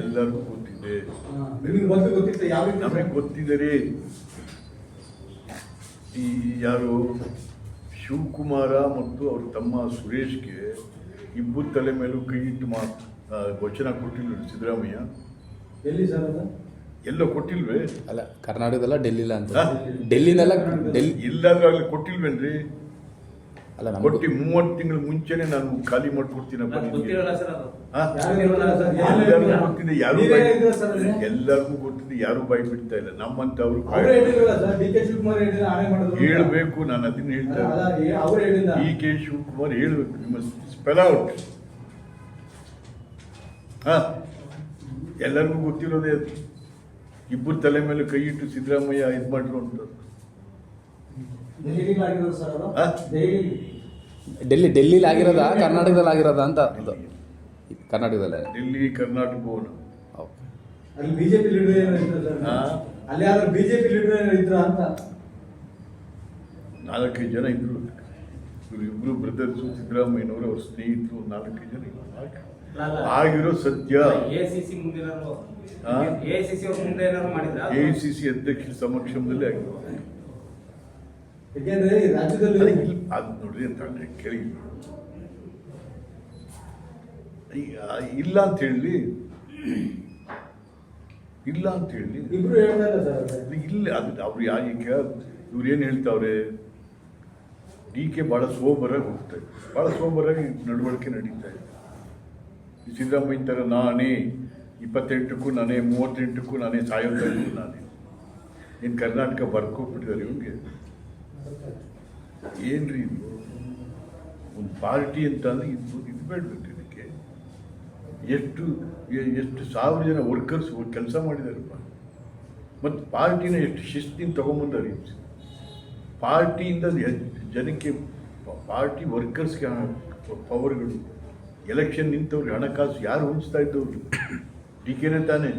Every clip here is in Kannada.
ಎಲ್ಲರಿಗೂ ಗೊತ್ತಿದೆ. ನಿಮ್ಗೆ ಗೊತ್ತಿದರೆ ಈ ಯಾರು ಶಿವಕುಮಾರ ಮತ್ತು ಅವ್ರ ತಮ್ಮ ಸುರೇಶ್ಗೆ ಇಬ್ಬರು ತಲೆ ಮೇಲೂ ಕೈ ಇಟ್ಟು ಮಾ ವಚನ ಕೊಟ್ಟಿಲ್ಲ ಸಿದ್ದರಾಮಯ್ಯ? ಎಲ್ಲಿ ಸರ್ ಅದು? ಎಲ್ಲೋ ಕೊಟ್ಟಿಲ್ವೇ? ಅಲ್ಲ ಕರ್ನಾಟಕದಲ್ಲ ಡೆಲ್ಲಿಲ್ಲ ಅಂತ? ಡೆಲ್ಲಿನೆಲ್ಲ ಡೆಲ್ಲಿ ಇಲ್ಲಾದ್ರೂ ಅಲ್ಲಿ ಕೊಟ್ಟಿಲ್ವೇನ್ರಿ? ಅಲ್ಲ ಕೊಟ್ಟು ನಮ್ಗೆ ಮೂವತ್ತು ತಿಂಗಳು ಮುಂಚೆನೆ ನಾನು ಖಾಲಿ ಮಾಡ್ಕೊಡ್ತೀನಪ್ಪ ಎಲ್ಲರಿಗೂ? ಗೊತ್ತಿದೆ ಯಾರು? ಎಲ್ಲರಿಗೂ ಗೊತ್ತಿದೆ ಯಾರು ಬಾಯಿ ಬಿಡ್ತಾ ಇಲ್ಲ. ನಮ್ಮಂತ ಅವರು ಹೇಳಿದ್ರಲ್ಲ ಸರ್ ಡಿ ಕೆ ಶಿವಕುಮಾರ್ ಹೇಳಿದ್ರೆ ಆಣೆ ಮಾಡೋದು ಅಂತ. ಹೇಳ್ಬೇಕು ನಾನು ಅದನ್ನ ಹೇಳ್ತಾ ಹೇಳಿಲ್ಲ ಡಿ ಕೆ ಶಿವಕುಮಾರ್ ಹೇಳ್ಬೇಕು ಸ್ಪೆಲ್ ಔಟ್ ಹಾ? ಎಲ್ಲರಿಗೂ ಗೊತ್ತಿರೋದೇ ಅದು. ಇಬ್ಬರು ತಲೆ ಮೇಲೆ ಕೈ ಇಟ್ಟು ಸಿದ್ದರಾಮಯ್ಯ ಇದು ಮಾಡಿರೋ ಅಂತ. ಡೆಲ್ಲಿ ಡೆಲ್ಲಿಲಿ ಆಗಿರೋದ? ಕರ್ನಾಟಕದಲ್ಲಿ ಆಗಿರೋದ ಅಂತ? ಅದು. ಕರ್ನಾಟಕದಲ್ಲೇ? ಡೆಲ್ಲಿ ಕರ್ನಾಟಕ ಓಕೆ. ಅಲ್ಲಿ ಬಿಜೆಪಿ ಲೀಡರ್ ಏನೋ ಇದ್ರು ಸರ್? ಹಾ? ಅಲ್ಲಿ ಯಾರು ಬಿಜೆಪಿ ಲೀಡರ್ ಏನೋ ಇದ್ರ ಅಂತ? ನಾಲ್ಕೈದು ಜನ ಇದ್ರು. ಇವರು ಇಬ್ರು ಬ್ರದರ್ಸು ಸಿದ್ದರಾಮಯ್ಯನವರು ಅವ್ರ ಸ್ನೇಹಿತರು ನಾಲ್ಕೈದು ಜನ ಇದ್ರು. ಆಗಿರೋ ಸತ್ಯ. ಎಸಿಸಿ ಮುಂದೆ ಏನಾದ್ರು ಹಾ? ಎಸಿಸಿ ಅವ್ರ ಮುಂದೆ ಏನಾದ್ರು ಮಾಡಿದ್ರ? ಎ ಸಿ ಸಿ ಅಧ್ಯಕ್ಷರ ಸಮಕ್ಷಮದಲ್ಲಿ ಆಗಿರೋ ಯಾಕೆಂದ್ರೆ ಈ ರಾಜ್ಯದಲ್ಲಿ ಅದು ನೋಡ್ರಿ ಅಂತ ಅಂದ್ರೆ ಕೇಳಿ. ಈಗ ಇಲ್ಲ ಅಂತ ಹೇಳಿ. ಇಲ್ಲ ಅಂತ ಹೇಳಿ. ಇಬ್ರು ಇಲ್ಲ ಸರ್ ಅದು. ಇಲ್ಲ ಅದು ಅವ್ರು ಈಗ ಇವ್ರು ಏನು ಹೇಳ್ತಾವ್ರೆ? ಡಿ ಕೆ ಭಾಳ ಸೋಬರಾಗಿ ಹೋಗ್ತಾ ಇದೆ ಭಾಳ ಸೋಬರಾಗಿ ನಡವಳಿಕೆ ನಡೀತಾ ಇದೆ. ಈ ಸಿದ್ದರಾಮಯ್ಯ ಥರ ನಾನೇ ಇಪ್ಪತ್ತೆಂಟಕ್ಕೂ ನಾನೇ ಮೂವತ್ತೆಂಟಕ್ಕೂ ನಾನೇ ಸಾಯೋದಕ್ಕೂ ನಾನೇ. ಏನು ಕರ್ನಾಟಕ ಬರ್ಕೋಗ್ಬಿಟ್ಟಿದ್ದಾರೆ ಇವ್ರಿಗೆ ಏನ್ರಿ ಇದು? ಒಂದು ಪಾರ್ಟಿ ಅಂತ ಅಂದ್ರೆ ಇದು ಇದು ಬೇಡಬೇಕು ಇದಕ್ಕೆ. ಎಷ್ಟು ಎಷ್ಟು ಸಾವಿರ ಜನ ವರ್ಕರ್ಸ್ ಕೆಲಸ ಮಾಡಿದಾರಪ್ಪ. ಮತ್ತು ಪಾರ್ಟಿನ ಎಷ್ಟು ಶಿಸ್ತಿನ ತೊಗೊಂಬಂದಾರೆ ಪಾರ್ಟಿಯಿಂದ ಜನಕ್ಕೆ ಪಾರ್ಟಿ ವರ್ಕರ್ಸ್ಗೆ ಪವರ್ಗಳು. ಎಲೆಕ್ಷನ್ ನಿಂತವ್ರಿಗೆ ಹಣಕಾಸು ಯಾರು ಹೊಂಚ್ತಾ ಇದ್ದವ್ರು? ಡಿ ಕೆನೇ ತಾನೇ.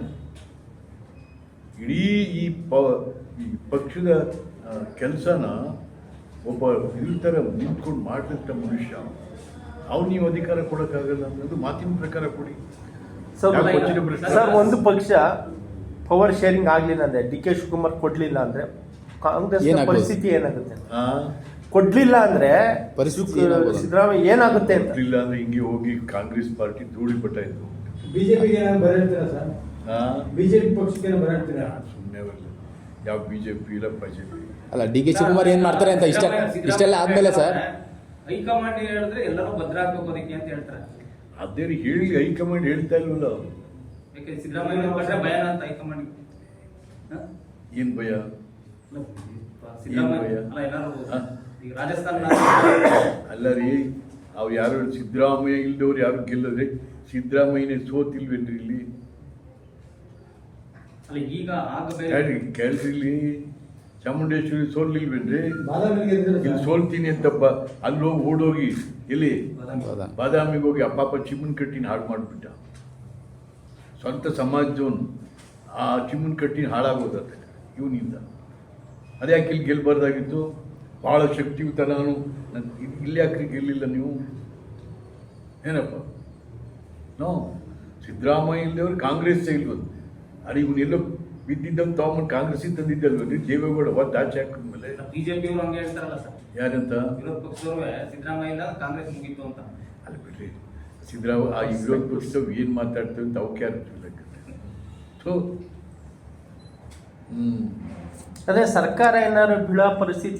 ಇಡೀ ಈ ಪ ಈ ಪಕ್ಷದ ಕೆಲಸನ ಒಬ್ಬ ಥರ ನಿಂತ್ಕೊಂಡು ಮಾಡಿದಂಥ ಮನುಷ್ಯ ಅವ್ನು ನೀವು ಅಧಿಕಾರ ಕೊಡೋಕ್ಕಾಗಲ್ಲ ಅನ್ನೋದು ಮಾತಿನ ಪ್ರಕಾರ ಕೊಡಿ. ಸರ್ ಒಂದು ಪಕ್ಷ ಪವರ್ ಶೇರಿಂಗ್ ಆಗಲಿಲ್ಲ ಅಂದರೆ ಡಿ ಕೆ ಶಿವಕುಮಾರ್ ಕೊಡಲಿಲ್ಲ ಅಂದ್ರೆ ಕಾಂಗ್ರೆಸ್? ಪರಿಸ್ಥಿತಿ ಏನಾಗುತ್ತೆ? ಆ, ಕೊಡ್ಲಿಲ್ಲ ಅಂದ್ರೆ ಸಿದ್ದರಾಮಯ್ಯ ಏನಾಗುತ್ತೆ ಅಂತ? ಇಲ್ಲ ಅಂದ್ರೆ ಹಿಂಗೆ ಹೋಗಿ ಕಾಂಗ್ರೆಸ್ ಪಾರ್ಟಿ ಧೂಳಿ ಪಟ್ಟ ಇದ್ದು ಬಿಜೆಪಿಗೆ ಬರೀತೀರಾ ಬರ ಹೇಳ್ತೀರಾ ಸರ್ ಬಿಜೆಪಿ ಪಕ್ಷಕ್ಕೆ ಬರೀತೀರಾ ಬರ ಹೇಳ್ತೀರಾ ಸುಮ್ಮನೆ ಯಾವ ಬಿ ಜೆ ಪಿ ಇಲ್ಲ. ಬಿಜೆಪಿ ಅಲ್ಲ ಡಿ ಕೆ ಶಿವಕುಮಾರ್ ಏನ್ ಮಾಡ್ತಾರೆ ಅಂತ ಇಷ್ಟ ಇಷ್ಟೆಲ್ಲ ಆದ್ಮೇಲೆ ಸರ್ ಹೈಕಮಾಂಡ್ ಹೇಳಿದ್ರೆ ಎಲ್ಲರೂ ಭದ್ರ ಆಗ್ಬೇಕು ಅದಕ್ಕೆ ಅಂತ ಹೇಳ್ತಾರೆ. ಅದೇ ರೀ ಹೇಳಿ ಹೈಕಮಾಂಡ್ ಹೇಳ್ತಾ ಇಲ್ವಲ್ಲ ಯಾಕೆ ಸಿದ್ದರಾಮಯ್ಯ ಬಂದ್ರೆ ಭಯ ಅಂತ ಹೈಕಮಾಂಡ್ ಏನ್ ಭಯ? ಸಿದ್ದರಾಮಯ್ಯ ಭಯ? ಅಲ್ಲ ಎಲ್ಲರೂ ಹಾ? ಈಗ ರಾಜಸ್ಥಾನ ಅಲ್ಲ ರೀ ಅವ್ ಯಾರು ಸಿದ್ದರಾಮಯ್ಯ ಇಲ್ದವ್ರು ಯಾರು ಗೆಲ್ಲದ್ರೆ ಸಿದ್ದರಾಮಯ್ಯನೇ ಸೋತಿಲ್ವೇನ್ರಿ ಇಲ್ಲಿ? ಅಲ್ಲ ಈಗ ಆಗ ಹೇಳಿ ಕೇಳ್ರಿ ಕೇಳ್ರಿ ಇಲ್ಲಿ ಚಾಮುಂಡೇಶ್ವರಿ ಸೋಲ್ಲಿಲ್ವೇನ್ರಿ ಇಲ್ಲಿ. ಸೋಲ್ತೀನಿ ಅಂತಪ್ಪ. ಅಲ್ಲೋಗಿ ಹೋಗಿ ಓಡೋಗಿ ಇಲ್ಲಿ ಬಾದಾಮಿಗೆ ಹೋಗಿ ಅಪ್ಪಾಪ ಚಿಮ್ಮನ್ ಕಟ್ಟಿನ ಹಾಳು ಮಾಡಿಬಿಟ್ಟ. ಸ್ವಂತ ಸಮಾಜದವನು ಆ ಚಿಮ್ಮನ್ ಕಟ್ಟಿನ ಹಾಳಾಗೋದತ್ತೆ ಇವನಿಂದ. ಅದೇ ಯಾಕೆ ಇಲ್ಲಿ ಗೆಲ್ಬಾರ್ದಾಗಿತ್ತು? ಭಾಳ ಶಕ್ತಿಯುತ ನಾನು. ಇಲ್ಲಿ ಯಾಕೆ ಗೆಲ್ಲಿಲ್ಲ ನೀವು? ಏನಪ್ಪ? ನೋ. ಸಿದ್ದರಾಮಯ್ಯ ಇಲ್ಲದವ್ರು ಕಾಂಗ್ರೆಸ್ ಇಲ್ವದು ಅರೆ ಎಲ್ಲೋ ಬಿದ್ದಿದ್ದವ್ ತಗೊಂಬಂದು ಕಾಂಗ್ರೆಸ್ ತಂದಿದ್ದಲ್ವನ್ರಿ ದೇವೇಗೌಡ ಒದ್ದು ಆಚೆ ಹಾಕಿದ್ಮೇಲೆ ಬಿಜೆಪಿ ಅವರು ಹಂಗೆ ಹೇಳ್ತಾರಲ್ಲ ಸರ್. ಯಾರಂತ? ವಿರೋಧ ಪಕ್ಷದವ್ರು ಸಿದ್ದರಾಮಯ್ಯ ಇಲ್ಲ ಕಾಂಗ್ರೆಸ್ ಮುಗೀತು ಅಂತ. ಅಲ್ಲ ಬಿಡ್ರಿ. ಸಿದ್ದರಾಮ ಆ ವಿರೋಧ ಪಕ್ಷದವ್ರು ಏನು ಮಾತಾಡ್ತೇವೆ ಅಂತ ಅವಕ್ಕೆ ಯಾರು ಸೊ ಹ್ಞೂ ಅದೇ ಸರ್ಕಾರ ಏನಾದ್ರು ಬೀಳೋ ಪರಿಸ್ಥಿತಿ